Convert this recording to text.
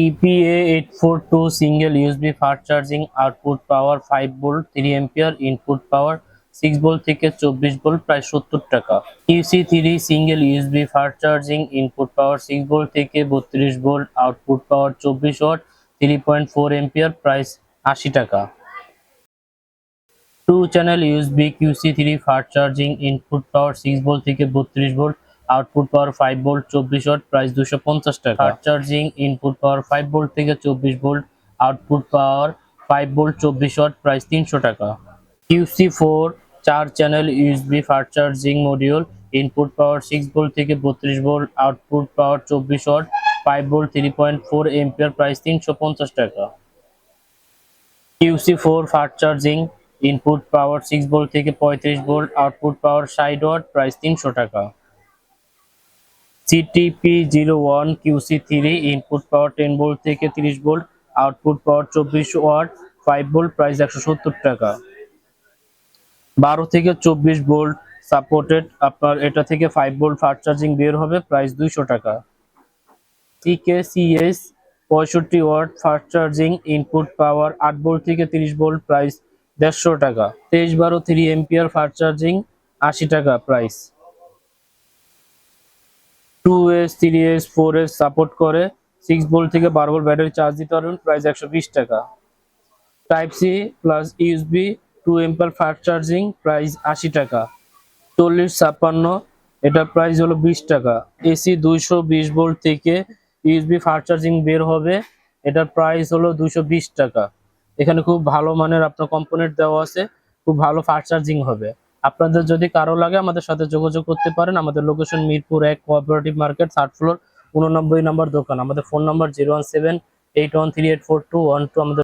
TPA 842 single USB fast charging, output power 5 volt 3 ampere, input power 6 volt থেকে 24 volt প্রায় 70 টাকা। QC3 single USB fast charging input power 6 volt থেকে 32 volt output power 24 watt 3.4 ampere price 80 টাকা। Two channel USB QC3 fast charging input power 6 volt থেকে 32 volt output power five volt 24 watt price 250 টাকা। Fast charging input power five volt থেকে 24 volt output power five volt 24 watt price 300 টাকা। QC four চার channel USB fast charging module input power six volt থেকে 32 volt output power 24 watt 5 volt three point four ampere price 350 টাকা। QC four fast charging input power six volt থেকে 35 volt output power 60 watt price 300 টাকা। CTP01 QC3 input পাওয়ার 10 volt থেকে 30 volt output power 24 watt 5 volt price 170 টাকা। 12 থেকে 24 volt supported আপনার এটা থেকে 5 volt fast charging বের হবে প্রাইস 200 টাকা। TKCS 65 watt fast charging input power 8 volt থেকে 30 ভোল্ট প্রাইস 150 টাকা। 23 12 3 এম্পিয়ার ফাস্ট চার্জিং 80 টাকা price 2S 3S 4S support করে সিক্স ভোল্ট থেকে 12 ভোল্ট ব্যাটারি চার্জ দিতে পারবেন প্রাইস 120 টাকা। Type C plus USB 2 ampere fast charging price 80 টাকা। 40 ছাপ্পান্ন, এটা প্রাইস হলো 20 টাকা। এসি 220 ভোল্ট থেকে ইউএসবি ফাস্ট চার্জিং বের হবে, এটার প্রাইস হলো 220 টাকা। এখানে খুব ভালো মানের আপনার কম্পোনেন্ট দেওয়া আছে, খুব ভালো ফাস্ট চার্জিং হবে। আপনাদের যদি কারও লাগে আমাদের সাথে যোগাযোগ করতে পারেন। আমাদের লোকেশন মিরপুর এক কোঅপারেটিভ মার্কেট থার্ড ফ্লোর উননব্বই নম্বর দোকান। আমাদের phone number zero one seven eight one three eight four two one two আমাদের